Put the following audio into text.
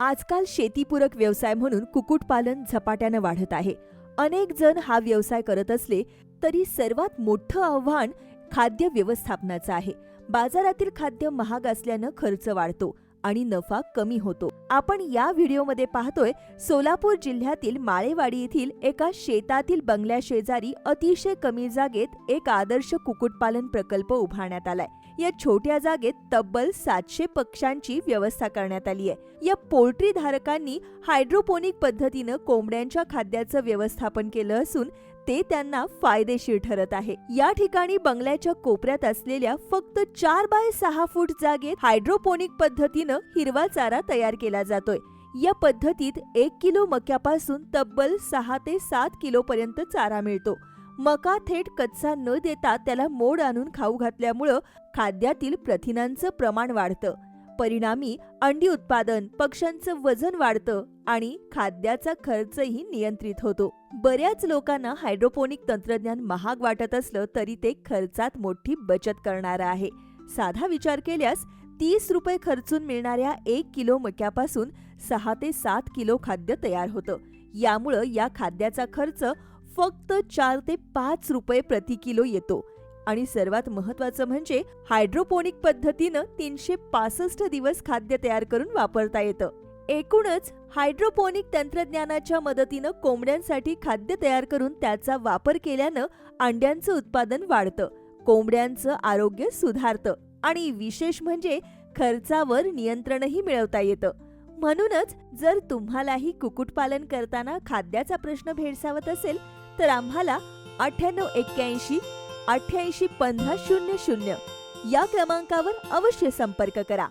आजकाल शेतीपूरक व्यवसाय म्हणून कुक्कुटपालन झपाट्यानं वाढत आहे. अनेक जण हा व्यवसाय करत असले तरी सर्वात मोठं आव्हान खाद्य व्यवस्थापनाचं आहे. बाजारातील खाद्य महाग असल्यानं खर्च वाढतो. आणि नफा कमी होतो. आपण या व्हिडिओमध्ये पाहतोय सोलापूर जिल्ह्यातील माळेवाडी येथील एका शेतातील बंगल्या शेजारी अतिशय कमी जागेत एक आदर्श कुक्कुटपालन प्रकल्प उभारण्यात आलाय. या छोट्या जागेत तब्बल सातशे पक्ष्यांची व्यवस्था करण्यात आली आहे. या पोल्ट्री धारकांनी हायड्रोपोनिक पद्धतीनं कोंबड्यांच्या खाद्याचं व्यवस्थापन केलं असून ते त्यांना फायदेशीर ठरत आहे. या ठिकाणी बंगल्याच्या कोपऱ्यात असलेल्या फक्त चार बाय सहा फूट जागेत हायड्रोपोनिक पद्धतीनं हिरवा चारा तयार केला जातोय. या पद्धतीत एक किलो मक्यापासून तब्बल सहा ते सात किलो पर्यंत चारा मिळतो. मका थेट कच्चा न देता त्याला मोड आणून खाऊ घातल्यामुळं खाद्यातील प्रथिनांचं प्रमाण वाढतं. परिणामी अंडी उत्पादन पक्ष्यांचं वजन वाढतं आणि खाद्याचा खर्चही नियंत्रित होतो. बऱ्याच लोकांना हायड्रोपोनिक तंत्रज्ञान महाग वाटत असलं तरी ते खर्चात मोठी बचत करणारं आहे. साधा विचार केल्यास तीस रुपये खर्चून मिळणाऱ्या एक किलो मक्यापासून सहा ते सात किलो खाद्य तयार होतं. यामुळं या खाद्याचा खर्च फक्त चार ते पाच रुपये प्रति किलो येतो. आणि सर्वात महत्वाचं म्हणजे हायड्रोपोनिक पद्धतीनं तीनशे पासष्ट दिवस खाद्य तयार करून वापरता येतं. एकूणच हायड्रोपोनिक तंत्रज्ञानाच्या मदतीनं कोंबड्यांसाठी खाद्य तयार करून त्याचा वापर केल्यानं अंड्यांचं उत्पादन वाढतं कोंबड्यांचं आरोग्य सुधारतं आणि विशेष म्हणजे खर्चावर नियंत्रणही मिळवता येतं. म्हणूनच जर तुम्हालाही कुक्कुटपालन करताना खाद्याचा प्रश्न भेडसावत असेल तर आम्हाला अठ्ठ्याण्णव एक्क्याऐंशी अठ्ठ्याऐंशी पंधरा शून्य शून्य. या क्रमांकावर अवश्य संपर्क करा.